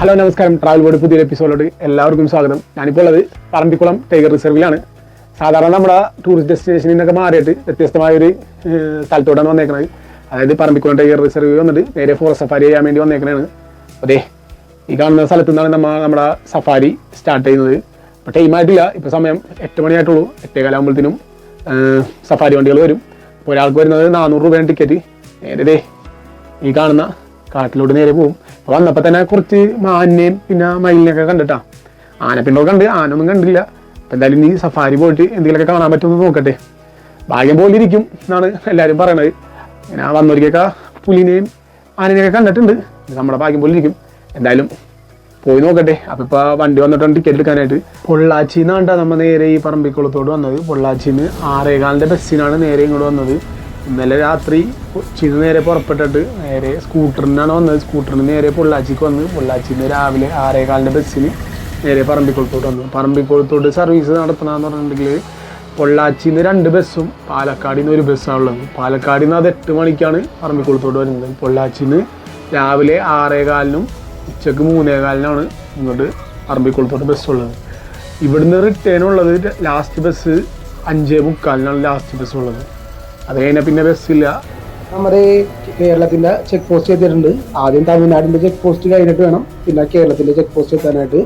Hello നമസ്കാരം. Travel board പുതിയ എപ്പിസോഡിലോട്ട് എല്ലാവർക്കും സ്വാഗതം. ഞാനിപ്പോൾ ഉള്ളത് പറമ്പിക്കുളം ടൈഗർ റിസർവിലാണ് സാധാരണ നമ്മുടെ ടൂറിസ്റ്റ് ഡെസ്റ്റിനേഷനിൽ നിന്നൊക്കെ മാറിയിട്ട് വ്യത്യസ്തമായ ഒരു സ്ഥലത്തോടാണ് വന്നേക്കുന്നത് അതായത് പറമ്പിക്കുളം ടൈഗർ റിസർവ് വന്നിട്ട് നേരെ ഫോറസ്റ്റ് സഫാരി ചെയ്യാൻ വേണ്ടി വന്നേക്കുന്നതാണ് അതെ ഈ കാണുന്ന സ്ഥലത്ത് നിന്നാണ് നമ്മൾ നമ്മുടെ സഫാരി സ്റ്റാർട്ട് ചെയ്യുന്നത്. ഇപ്പോൾ ടൈമായിട്ടില്ല ഇപ്പോൾ സമയം എട്ട് മണിയായിട്ടുള്ളൂ. എട്ടേകാലാകുമ്പോഴത്തേനും സഫാരി വണ്ടികൾ വരും. അപ്പോൾ ഒരാൾക്ക് വരുന്നത് നാനൂറ് രൂപയാണ് ടിക്കറ്റ് നേരെ ഈ കാണുന്ന കാട്ടിലോട്ട് നേരെ പോകും അപ്പോൾ വന്നപ്പോൾ തന്നെ കുറച്ച് മാനിനെയും പിന്നെ മയിലിനെയൊക്കെ കണ്ടിട്ടാ. ആനപ്പിണ്ടോ കണ്ട് ആനൊന്നും കണ്ടില്ല. അപ്പം എന്തായാലും ഇനി സഫാരി പോയിട്ട് എന്തെങ്കിലുമൊക്കെ കാണാൻ പറ്റുമെന്ന് നോക്കട്ടെ. ഭാഗ്യം പോലെ ഇരിക്കും എന്നാണ് എല്ലാവരും പറയണത്. ഞാൻ വന്നൊരിക്കൊക്കെ പുലിനെയും ആനനെയൊക്കെ കണ്ടിട്ടുണ്ട്. നമ്മുടെ ഭാഗ്യം പോലെ ഇരിക്കും. എന്തായാലും പോയി നോക്കട്ടെ. അപ്പം ഇപ്പോൾ വണ്ടി വന്നിട്ടുണ്ട് ടിക്കറ്റ് എടുക്കാനായിട്ട്. പൊള്ളാച്ചിന്നാണ്ടാ നമ്മൾ നേരെ ഈ പറമ്പിക്കുളത്തോട് വന്നത്. പൊള്ളാച്ചിന്ന് ആറേകാലിന്റെ ബസ്സിനാണ് നേരെ ഇങ്ങോട്ട് വന്നത്. ഇന്നലെ രാത്രി കൊച്ചിയിൽ നേരെ പുറപ്പെട്ടിട്ട് നേരെ സ്കൂട്ടറിനാണ് വന്നത്. സ്കൂട്ടറിന് നേരെ പൊള്ളാച്ചിക്ക് വന്ന്. പൊള്ളാച്ചിന്ന് രാവിലെ ആറേകാലിന്റെ ബസ്സിന് നേരെ പറമ്പിക്കുളത്തോട്ട് വന്നു. പറമ്പിക്കുളത്തോട്ട് സർവീസ് നടത്തണമെന്ന് പറഞ്ഞിട്ടുണ്ടെങ്കിൽ പൊള്ളാച്ചിന്ന് രണ്ട് ബസ്സും പാലക്കാടിൽ നിന്ന് ഒരു ബസ്സാണ് ഉള്ളത്. പാലക്കാടിൽ നിന്ന് അത് എട്ട് മണിക്കാണ് പറമ്പിക്കുളത്തോട്ട് വരുന്നത്. പൊള്ളാച്ചിന്ന് രാവിലെ ആറേകാലിനും ഉച്ചയ്ക്ക് മൂന്നേകാലിനാണ് ഇങ്ങോട്ട് പറമ്പിക്കുളത്തോട്ട് ബസ്സുള്ളത് ഇവിടുന്ന് റിട്ടേൺ ഉള്ളത് ലാസ്റ്റ് ബസ് അഞ്ചേ മുക്കാലിനാണ് ലാസ്റ്റ് ബസ് ഉള്ളത്. അത് കഴിഞ്ഞാൽ പിന്നെ ബസ്സില്ല. നമ്മുടെ കേരളത്തിന്റെ ചെക്ക് പോസ്റ്റ് എത്തിയിട്ടുണ്ട്. ആദ്യം തമിഴ്നാടിന്റെ ചെക്ക് പോസ്റ്റ് കഴിഞ്ഞിട്ട് വേണം. പിന്നെ കേരളത്തിന്റെ ചെക്ക് പോസ്റ്റ് എത്താനായിട്ട്.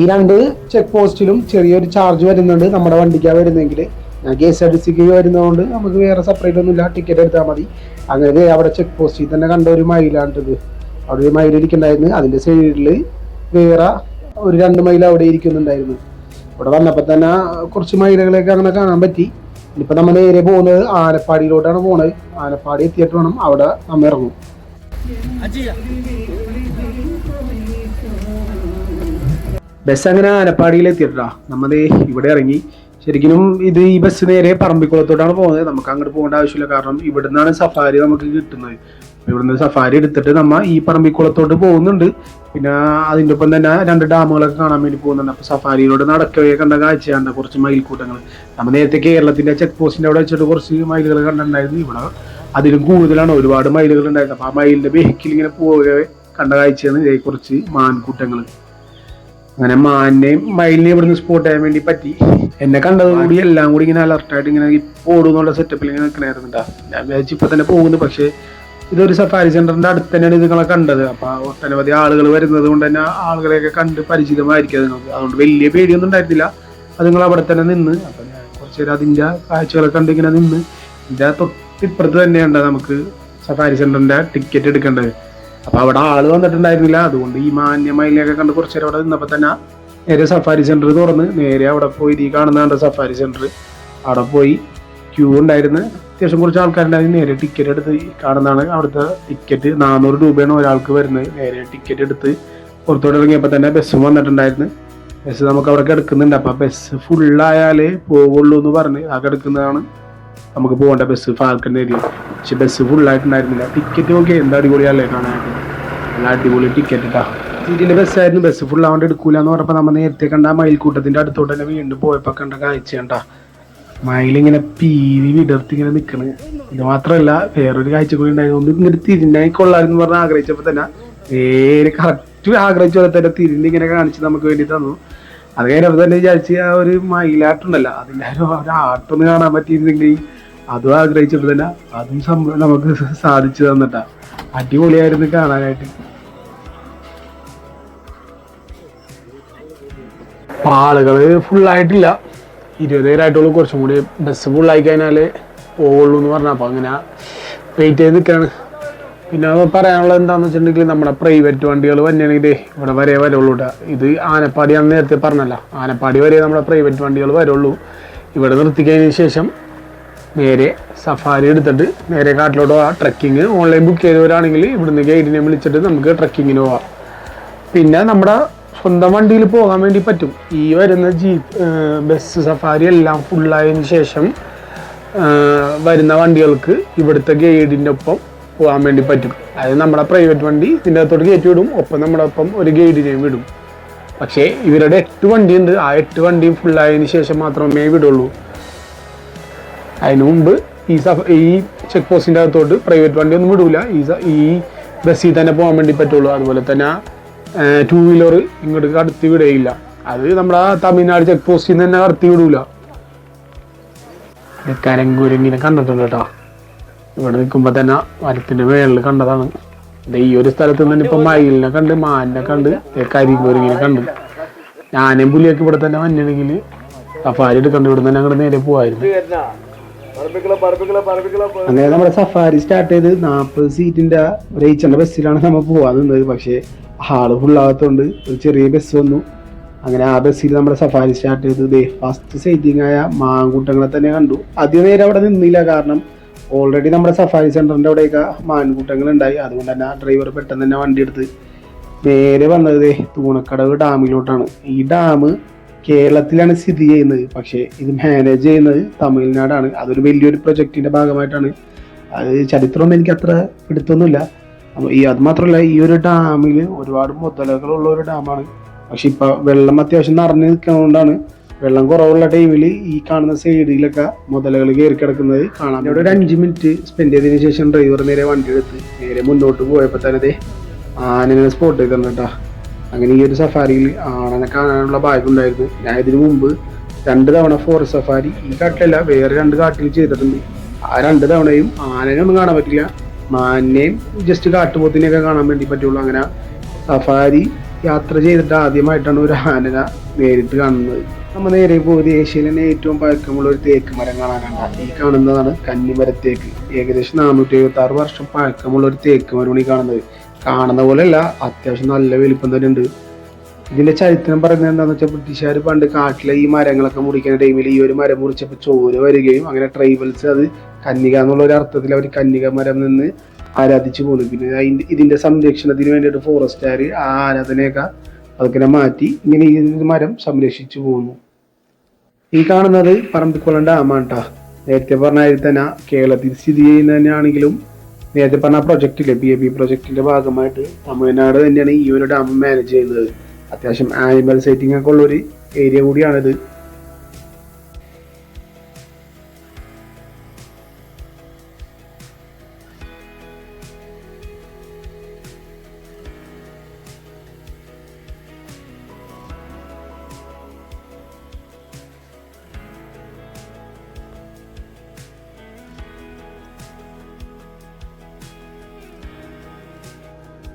ഈ രണ്ട് ചെക്ക് പോസ്റ്റിലും ചെറിയൊരു ചാർജ് വരുന്നുണ്ട് നമ്മുടെ വണ്ടിക്കാണ് വരുന്നെങ്കിൽ ഞാൻ കെ എസ് ആർ ടി സിക്ക് വരുന്നതുകൊണ്ട് നമുക്ക് വേറെ സെപ്പറേറ്റ് ഒന്നുമില്ല. ടിക്കറ്റ് എടുത്താൽ മതി. അങ്ങനെ അവിടെ ചെക്ക് പോസ്റ്റിൽ തന്നെ കണ്ട ഒരു മയിലാണിത്. അവിടെ ഒരു മയിൽ ഇരിക്കുന്നുണ്ടായിരുന്നു. അതിന്റെ സൈഡിൽ വേറെ ഒരു രണ്ട് മൈൽ അവിടെ ഇരിക്കുന്നുണ്ടായിരുന്നു. ഇവിടെ വന്നപ്പോൾ തന്നെ കുറച്ച് മൈലുകളൊക്കെ അങ്ങനെ കാണാൻ പറ്റി. ഇനിയിപ്പോ നമ്മൾ നേരെ പോകുന്നത് ആനപ്പാടിയിലോട്ടാണ് പോകുന്നത് ആനപ്പാടി എത്തിയിട്ട് വേണം അവിടെ നമ്മൾ ഇറങ്ങും. ബസ് അങ്ങനെ ആനപ്പാടിയിൽ എത്തിയിട്ടാ. നമ്മൾ ഇവിടെ ഇറങ്ങി. ശരിക്കും ഇത് ഈ ബസ് നേരെ പറമ്പിക്കുളത്തോട്ടാണ് പോകുന്നത്. നമുക്ക് അങ്ങോട്ട് പോകേണ്ട ആവശ്യമില്ല. കാരണം ഇവിടെ നിന്നാണ് സഫാരി നമുക്ക് കിട്ടുന്നത്. ഇവിടുന്ന് സഫാരി എടുത്തിട്ട് നമ്മ ഈ പറമ്പി കുളത്തോട്ട് പോകുന്നുണ്ട്. പിന്നെ അതിന്റെ ഒപ്പം തന്നെ രണ്ട് ഡാമുകളൊക്കെ കാണാൻ വേണ്ടി പോകുന്നുണ്ട്. അപ്പൊ സഫാരിയിലൂടെ നടക്കവേ കണ്ട കാഴ്ചയാണ് കുറച്ച് മയിൽക്കൂട്ടങ്ങൾ നമ്മൾ നേരത്തെ കേരളത്തിന്റെ ചെക്ക് പോസ്റ്റിന്റെ അവിടെ വെച്ചിട്ട് കുറച്ച് മയിലുകൾ കണ്ടിട്ടുണ്ടായിരുന്നു. ഇവിടെ അതിലും കൂടുതലാണ് ഒരുപാട് മയിലുകൾ ഉണ്ടായിരുന്നു അപ്പൊ ആ മയിലിന്റെ ബേക്കിൽ ഇങ്ങനെ പോവുകയെ കണ്ട കാഴ്ചയാണ് കുറച്ച് മാൻകൂട്ടങ്ങൾ അങ്ങനെ മാനിനെയും മയിലിനെയും ഇവിടുന്ന് സ്പോട്ട് ചെയ്യാൻ വേണ്ടി പറ്റി. എന്നെ കണ്ടതോടുകൂടി എല്ലാം കൂടി ഇങ്ങനെ അലർട്ടായിട്ട് ഇങ്ങനെ ഓടുന്നുള്ള സെറ്റപ്പിൽ ഇങ്ങനെ നിൽക്കണായിരുന്നുണ്ടാ ഞാൻ വിചാരിച്ചു ഇപ്പൊ തന്നെ പോകുന്നു. പക്ഷേ ഇതൊരു സഫാരി സെന്ററിന്റെ അടുത്ത് തന്നെയാണ് ഇത് നിങ്ങളെ കണ്ടത്. അപ്പൊ ഒട്ടനവധി ആളുകൾ വരുന്നത് കൊണ്ട് തന്നെ ആളുകളെയൊക്കെ കണ്ട് പരിചിതമായിരിക്കും നിങ്ങൾക്ക് അതുകൊണ്ട് വലിയ പേടിയൊന്നും ഉണ്ടായിരുന്നില്ല. അതുങ്ങൾ അവിടെ തന്നെ നിന്ന് അപ്പൊ ഞാൻ കുറച്ച് നേരം അതിന്റെ കാഴ്ചകളൊക്കെ കണ്ട് ഇങ്ങനെ നിന്ന് ഇതിന്റെ തൊട്ടിപ്പുറത്ത് തന്നെയുണ്ട് നമുക്ക് സഫാരി സെന്ററിന്റെ ടിക്കറ്റ് എടുക്കേണ്ടത്. അപ്പൊ അവിടെ ആൾ വന്നിട്ടുണ്ടായിരുന്നില്ല. അതുകൊണ്ട് ഈ മാന്യമയിലൊക്കെ കണ്ട് കുറച്ച് നേരം അവിടെ നിന്നപ്പോ തന്നെ നേരെ സഫാരി സെന്റർ തുറന്ന് നേരെ അവിടെ പോയി. ഈ കാണുന്നതാണ് സഫാരി സെന്റർ അവിടെ പോയി ക്യൂ ഉണ്ടായിരുന്നു. അത്യാവശ്യം കുറച്ച് ആൾക്കാരുണ്ടായിരുന്നു നേരെ ടിക്കറ്റ് എടുത്ത് കാണുന്നതാണ് അവിടുത്തെ ടിക്കറ്റ് നാനൂറ് രൂപയാണ് ഒരാൾക്ക് വരുന്നത്. നേരെ ടിക്കറ്റ് എടുത്ത് പുറത്തോട്ട് ഇറങ്ങിയപ്പോൾ തന്നെ ബസ് വന്നിട്ടുണ്ടായിരുന്നു. ബസ് നമുക്ക് അവിടെ കിടക്കുന്നുണ്ട്. അപ്പം ബസ് ഫുള്ളായാലേ പോവുള്ളൂ എന്ന് പറഞ്ഞ് ആ കിടക്കുന്നതാണ് നമുക്ക് പോകേണ്ട ബസ് ഫാൽക്കൺ ഏരിയ പക്ഷെ ബസ് ഫുള്ളായിട്ടുണ്ടായിരുന്നില്ല ടിക്കറ്റ് നോക്കി എന്താ അടിപൊളിയല്ലേ കാണാനായിട്ട്. നല്ല അടിപൊളി ടിക്കറ്റ് ഇട്ടാ സീറ്റിലെ ബസ്സായിരുന്നു ബസ് ഫുൾ ആവാണ്ട് എടുക്കൂല എന്ന് പറഞ്ഞപ്പോൾ നമ്മൾ നേരത്തെ കണ്ട മയിൽക്കൂട്ടത്തിന്റെ അടുത്തോട്ട് തന്നെ വീണ്ടും പോയപ്പോൾ കണ്ട കാഴ്ച കണ്ടാ മയിലിങ്ങനെ പീരി വിടർത്തി ഇങ്ങനെ നിക്കണേ. ഇത് മാത്രമല്ല വേറൊരു കാഴ്ച കൂടി ഉണ്ടായതുകൊണ്ട് ഇങ്ങനെ തിരിഞ്ഞായി കൊള്ളാമെന്ന് പറഞ്ഞ് ആഗ്രഹിച്ചപ്പോൾ തന്നെ നേരെ കറക്റ്റ് ആഗ്രഹിച്ച പോലെ തന്നെ തിരിഞ്ഞ് ഇങ്ങനെ കാണിച്ച് നമുക്ക് വേണ്ടി തന്നു. അത് കഴിഞ്ഞപ്പോൾ തന്നെ വിചാരിച്ച് ആ ഒരു മയിലാട്ടുണ്ടല്ലോ അതിന്റെ ഒരു ആട്ടൊന്ന് കാണാൻ പറ്റിയിരുന്നെങ്കിൽ അതും ആഗ്രഹിച്ചപ്പോൾ തന്നെ അതും സംഭവം നമുക്ക് സാധിച്ചു തന്നിട്ടാ. അടിപൊളിയായിരുന്നു കാണാനായിട്ട്. ആളുകൾ ഫുള്ളായിട്ടില്ല ഇരുപത് പേരായിട്ടുള്ളൂ കുറച്ചും കൂടി ബസ് ഫുള്ളായി കഴിഞ്ഞാൽ പോവുള്ളൂ എന്ന് പറഞ്ഞാൽ അപ്പോൾ അങ്ങനെ വെയിറ്റ് ചെയ്ത് നിൽക്കുകയാണ് പിന്നെ അത് പറയാനുള്ളത് എന്താണെന്ന് വെച്ചിട്ടുണ്ടെങ്കിൽ നമ്മുടെ പ്രൈവറ്റ് വണ്ടികൾ തന്നെയാണെങ്കിൽ ഇവിടെ വരെ വരുള്ളൂ ഇത് ആനപ്പാടിയാണെന്ന് നേരത്തെ പറഞ്ഞല്ല. ആനപ്പാടി വരെ നമ്മുടെ പ്രൈവറ്റ് വണ്ടികൾ വരുള്ളൂ. ഇവിടെ നിർത്തിക്കഴിഞ്ഞതിന് ശേഷം നേരെ സഫാരി എടുത്തിട്ട് നേരെ കാട്ടിലോട്ട് പോവാം. ട്രക്കിങ് ഓൺലൈൻ ബുക്ക് ചെയ്തവരാണെങ്കിൽ ഇവിടുന്ന് ഗൈഡിനെ വിളിച്ചിട്ട് നമുക്ക് ട്രക്കിങ്ങിന് പോവാം. പിന്നെ നമ്മുടെ സ്വന്തം വണ്ടിയിൽ പോകാൻ വേണ്ടി പറ്റും. ഈ വരുന്ന ജീപ്പ് ബസ് സഫാരി എല്ലാം ഫുള്ളായതിനു ശേഷം വരുന്ന വണ്ടികൾക്ക് ഇവിടുത്തെ ഗൈഡിന്റെ ഒപ്പം പോകാൻ വേണ്ടി പറ്റും. അതായത് നമ്മുടെ പ്രൈവറ്റ് വണ്ടി ഇതിന്റെ അകത്തോട്ട് കയറ്റി വിടും ഒപ്പം നമ്മുടെ ഒപ്പം ഒരു ഗൈഡിനെയും വിടും. പക്ഷേ ഇവരുടെ എട്ട് വണ്ടിയുണ്ട്. ആ എട്ട് വണ്ടിയും ഫുള്ളായതിനു ശേഷം മാത്രമേ വിടുള്ളൂ. അതിനു മുമ്പ് ഈ സഫ ഈ ചെക്ക് പോസ്റ്റിന്റെ അകത്തോട്ട് പ്രൈവറ്റ് വണ്ടി ഒന്നും വിടൂല. ഈ ഈ ബസ്സിൽ തന്നെ പോകാൻ വേണ്ടി പറ്റുള്ളൂ. അതുപോലെ തന്നെ ടൂ വീലർ ഇങ്ങോട്ട് കടത്തി വിടുകയില്ല അത് നമ്മുടെ തമിഴ്നാട് ചെക്ക് പോസ്റ്റിൽ നിന്ന് തന്നെ കടത്തി വിടൂല. കരങ്കുരങ്ങിനെ കണ്ടിട്ടുണ്ട് കേട്ടോ. ഇവിടെ നിൽക്കുമ്പോൾ തന്നെ മരത്തിന്റെ മേളിൽ കണ്ടതാണ്. ഈ ഒരു സ്ഥലത്ത് നിന്ന് ഇപ്പം മയിലിനെ കണ്ട് മാനിനെ കണ്ട് കരിങ്കുരങ്ങിനെ കണ്ട്. ഞാനും പുലിയൊക്കെ ഇവിടെ തന്നെ വന്നിട്ടുണ്ടെങ്കിൽ സഫാരി എടുക്കണ്ട് ഇവിടെ തന്നെ അങ്ങോട്ട് നേരെ പോവായിരുന്നു. അങ്ങനെ നമ്മുടെ സഫാരി സ്റ്റാർട്ട് ചെയ്ത് നാൽപ്പത് സീറ്റിന്റെ ഒരു ബസ്സിലാണ് നമ്മൾ പോവാൻ നിന്നത്. പക്ഷേ ഹാൾ ഫുള്ളാകത്തോണ്ട് ഒരു ചെറിയ ബസ് വന്നു. അങ്ങനെ ആ ബസ്സിൽ നമ്മുടെ സഫാരി സ്റ്റാർട്ട് ചെയ്ത് ദേ ഫസ്റ്റ് സൈറ്റിംഗ് ആയ മാൻകൂട്ടങ്ങളെ തന്നെ കണ്ടു. അധികം നേരം അവിടെ നിന്നില്ല. കാരണം ഓൾറെഡി നമ്മുടെ സഫാരി സെന്ററിന്റെ അവിടെയൊക്കെ മാൻകൂട്ടങ്ങൾ ഉണ്ടായി അതുകൊണ്ട് തന്നെ ആ ഡ്രൈവർ പെട്ടെന്ന് തന്നെ വണ്ടി എടുത്ത് നേരെ വന്നത് തൂണക്കടവ് ഡാമിലോട്ടാണ് ഈ ഡാം കേരളത്തിലാണ് സ്ഥിതി ചെയ്യുന്നത്. പക്ഷേ ഇത് മാനേജ് ചെയ്യുന്നത് തമിഴ്നാടാണ്. അതൊരു വലിയൊരു പ്രൊജക്റ്റിന്റെ ഭാഗമായിട്ടാണ്. അത് ചരിത്രമൊന്നും എനിക്ക് അത്ര പിടുത്തൊന്നുമില്ല. അപ്പോൾ ഈ അതുമാത്രമല്ല ഈ ഒരു ഡാമിൽ ഒരുപാട് മുതലകളുള്ള ഒരു ഡാമാണ് പക്ഷെ ഇപ്പൊ വെള്ളം അത്യാവശ്യം നിറഞ്ഞു നിൽക്കുന്നതുകൊണ്ടാണ് വെള്ളം കുറവുള്ള ടൈമിൽ ഈ കാണുന്ന സൈഡിലൊക്കെ മുതലകൾ കയറി കിടക്കുന്നത് കാണാം ഇവിടെ ഒരു അഞ്ച് മിനിറ്റ് സ്പെൻഡ് ചെയ്തതിന് ശേഷം ഡ്രൈവർ നേരെ വണ്ടി എടുത്ത് നേരെ മുന്നോട്ട് പോയപ്പോൾ തന്നെ ആനനെ സ്പോട്ട് ചെയ്തിട്ടുണ്ട് കേട്ടോ അങ്ങനെ ഈ ഒരു സഫാരിയിൽ ആണനെ കാണാനുള്ള ഭാഗ്യം ഉണ്ടായിരുന്നു ഞാൻ ഇതിനു മുമ്പ് രണ്ട് തവണ ഫോറസ്റ്റ് സഫാരി ഈ കാട്ടിലല്ല വേറെ രണ്ട് കാട്ടിൽ ചെയ്തിട്ടുണ്ട്. ആ രണ്ട് തവണയും ആനനെ ഒന്നും കാണാൻ പറ്റില്ല. മാനിനെയും ജസ്റ്റ് കാട്ടുപോത്തിനെയൊക്കെ കാണാൻ വേണ്ടി പറ്റുള്ളൂ. അങ്ങനെ സഫാരി യാത്ര ചെയ്തിട്ട് ആദ്യമായിട്ടാണ് ഒരു ആനന നേരിട്ട് കാണുന്നത്. നമ്മൾ നേരെ പോയത് ഏഷ്യയിലെ തന്നെ ഏറ്റവും പഴക്കമുള്ള ഒരു തേക്ക് മരം കാണാനാണ്. ഈ കാണുന്നതാണ് കന്നിമരത്തേക്ക്. ഏകദേശം നാനൂറ്റി എഴുപത്തി ആറ് വർഷം പഴക്കമുള്ള ഒരു തേക്ക് മരമാണ് ഈ കാണുന്നത്. കാണുന്ന പോലെയല്ല അത്യാവശ്യം നല്ല വലിപ്പം തന്നെ ഉണ്ട് ഇതിന്റെ ചരിത്രം പറയുന്നത് എന്താണെന്ന് വെച്ചാൽ ബ്രിട്ടീഷുകാർ പണ്ട് കാട്ടിലെ ഈ മരങ്ങളൊക്കെ മുറിക്കുന്ന ടൈമിൽ ഈ ഒരു മരം മുറിച്ചപ്പോൾ ചോര വരികയും അങ്ങനെ ട്രൈബൽസ് അത് കന്യക എന്നുള്ള ഒരു അർത്ഥത്തിൽ അവർ കന്യക മരം നിന്ന് ആരാധിച്ചു പോകുന്നു പിന്നെ അതിന്റെ ഇതിന്റെ സംരക്ഷണത്തിന് വേണ്ടിയിട്ട് ഫോറസ്റ്റുകാർ ആ ആരാധനയൊക്കെ അതൊക്കെ മാറ്റി ഇങ്ങനെ ഈ മരം സംരക്ഷിച്ചു പോകുന്നു ഈ കാണുന്നത് പറമ്പിക്കുളം ഡാമാണ് കേട്ടോ നേരത്തെ പറഞ്ഞ തന്നെ കേരളത്തിൽ സ്ഥിതി ചെയ്യുന്ന തന്നെയാണെങ്കിലും നേരത്തെ പറഞ്ഞ പ്രൊജക്റ്റിലെ ബി എ ബി പ്രൊജക്റ്റിന്റെ ഭാഗമായിട്ട് തമിഴ്നാട് തന്നെയാണ് ഈ ഒരു ഡാം മാനേജ് ചെയ്യുന്നത്. അത്യാവശ്യം ആനിമൽ സൈറ്റിംഗ് ഒക്കെ ഉള്ള ഒരു ഏരിയ കൂടിയാണിത്.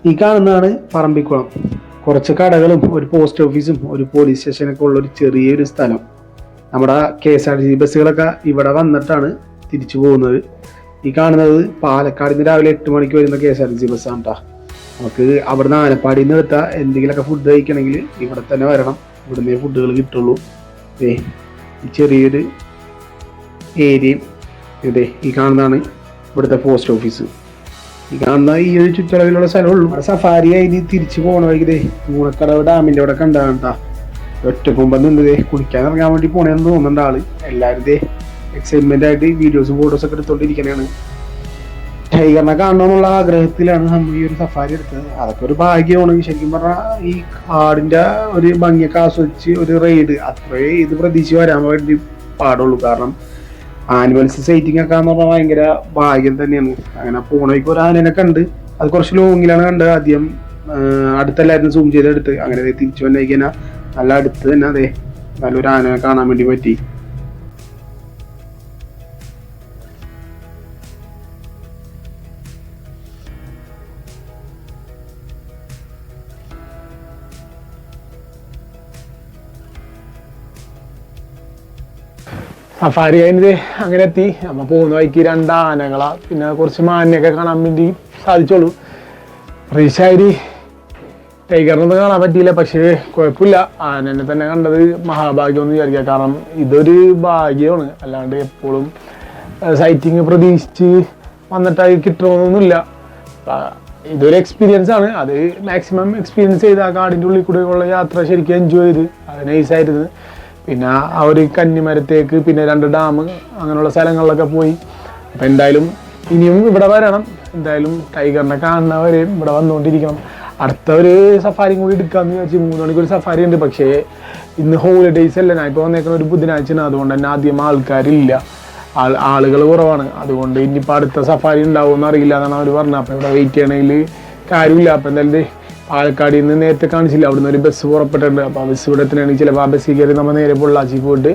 ഈ കാണുന്നതാണ് പറമ്പിക്കുളം. കുറച്ച് കടകളും ഒരു പോസ്റ്റ് ഓഫീസും ഒരു പോലീസ് സ്റ്റേഷനൊക്കെ ഉള്ള ഒരു ചെറിയൊരു സ്ഥലം. നമ്മുടെ K S R T C ബസ്സുകളൊക്കെ ഇവിടെ വന്നിട്ടാണ് തിരിച്ചു പോകുന്നത്. ഈ കാണുന്നത് പാലക്കാട് നിന്ന് രാവിലെ എട്ട് മണിക്ക് വരുന്ന K S R T C ബസ്സാണ് കേട്ടോ നമുക്ക് അവിടുന്ന് ആനപ്പാടിയിൽ നിന്ന് എടുത്താൽ എന്തെങ്കിലുമൊക്കെ ഫുഡ് കഴിക്കണമെങ്കിൽ ഇവിടെ തന്നെ വരണം. ഇവിടുന്നേ ഫുഡുകൾ കിട്ടുള്ളൂ. ഏ ഈ ചെറിയൊരു ഏരിയയും ഇതേ ഈ കാണുന്നതാണ് ഇവിടുത്തെ പോസ്റ്റ് ഓഫീസ് കാണുന്ന ഈ ഒരു ചുറ്റളവിലുള്ള സ്ഥലമുള്ളൂ. സഫാരി ആയി തിരിച്ചു പോണ വഴിക്കതേ മൂണക്കടവ് ഡാമിന്റെ അവിടെ കണ്ടാണ് കേട്ടാ നിന്നതേ കുളിക്കാൻ ഇറങ്ങാൻ വേണ്ടി പോണേന്ന് തോന്നുന്നുണ്ട് ആൾ. എല്ലാവരും ദേ എക്സൈറ്റ്മെന്റ് ആയിട്ട് വീഡിയോസും ഫോട്ടോസും ഒക്കെ എടുത്തോണ്ടിരിക്കണേണ്. ടൈഗറിനെ കാണണമെന്നുള്ള ആഗ്രഹത്തിലാണ് നമ്മൾ ഈ ഒരു സഫാരി എടുത്തത്. അതൊക്കെ ഒരു ഭാഗ്യമാണ്. ശരിക്കും പറഞ്ഞാൽ ഈ കാടിന്റെ ഒരു ഭംഗിയൊക്കെ ആസ്വദിച്ച് ഒരു റെയ്ഡ് അത്രേ ഇത് പ്രതീക്ഷിച്ച് വരാൻ വേണ്ടി പാടുള്ളൂ. കാരണം ആനിമൽസ് സൈറ്റിംഗ് ഒക്കെ പറഞ്ഞാൽ ഭയങ്കര ഭാഗ്യം തന്നെയാണ്. അങ്ങനെ പോണേക്ക് ഒരു ആനനെ കണ്ട് അത് കുറച്ച് ലോങ്ങിലാണ് കണ്ടത് ആദ്യം അടുത്തല്ലായിരുന്നു സൂം ചെയ്തെടുത്ത്. അങ്ങനെ തിരിച്ചു വന്നേക്കാ നല്ല അടുത്ത് തന്നെ അതെ നല്ലൊരു ആനനെ കാണാൻ വേണ്ടി പറ്റി. സഫാരി കഴിഞ്ഞത് അങ്ങനെ എത്തി. നമ്മൾ പോകുന്ന വഴിക്ക് രണ്ട് ആനകളാ. പിന്നെ കുറച്ച് മാന്യൊക്കെ കാണാൻ വേണ്ടി സാധിച്ചോളൂ. റീശാരി ടൈഗറിനൊന്നും കാണാൻ പറ്റിയില്ല പക്ഷേ കുഴപ്പമില്ല. ആനനെ തന്നെ കണ്ടത് മഹാഭാഗ്യം എന്ന് വിചാരിക്കുക. കാരണം ഇതൊരു ഭാഗ്യമാണ്. അല്ലാണ്ട് എപ്പോഴും സൈറ്റിങ് പ്രതീക്ഷിച്ച് വന്നിട്ടായി കിട്ടണമെന്നൊന്നുമില്ല ഇതൊരു എക്സ്പീരിയൻസ് ആണ്. അത് മാക്സിമം എക്സ്പീരിയൻസ് ചെയ്ത് ആ കാടിന്റെ ഉള്ളിൽ കൂടെയുള്ള യാത്ര ശരിക്കും എൻജോയ് ചെയ്ത്. അത് നൈസായിരുന്നു പിന്നെ ആ ഒരു കന്നിമരത്തേക്ക് പിന്നെ രണ്ട് ഡാം അങ്ങനെയുള്ള സ്ഥലങ്ങളിലൊക്കെ പോയി. അപ്പം എന്തായാലും ഇനിയും ഇവിടെ വരണം. എന്തായാലും ടൈഗറിനെ കാണുന്നവരെയും ഇവിടെ വന്നുകൊണ്ടിരിക്കണം. അടുത്ത ഒരു സഫാരിയും കൂടി എടുക്കാമെന്ന് വിചാരിച്ചു മൂന്ന് മണിക്കൊരു സഫാരി ഉണ്ട്. പക്ഷേ ഇന്ന് ഹോളിഡേയ്സ് അല്ല? ഞാൻ ഇപ്പോൾ വന്നേക്കുന്ന ഒരു ബുധനാഴ്ചയാണ് അതുകൊണ്ട് തന്നെ ആദ്യം ആൾക്കാരില്ല. ആൾ ആളുകൾ കുറവാണ്. അതുകൊണ്ട് ഇനിയിപ്പോൾ അടുത്ത സഫാരി ഉണ്ടാവുമെന്ന് അറിയില്ല എന്നാണ് അവർ പറഞ്ഞത്. അപ്പോൾ ഇവിടെ വെയിറ്റ് ചെയ്യണമെങ്കിൽ കാര്യമില്ല. അപ്പോൾ എന്തായാലും പാലക്കാടിൽ നിന്ന് നേരത്തെ കാണിച്ചില്ല. അവിടുന്ന് ഒരു ബസ് പുറപ്പെട്ടിട്ടുണ്ട്. അപ്പോൾ ആ ബസ് ഇവിടെ ചിലപ്പോൾ ആ ബസ്സിൽ കയറി നമ്മൾ നേരെ പൊള്ളാച്ചി പോയിട്ട്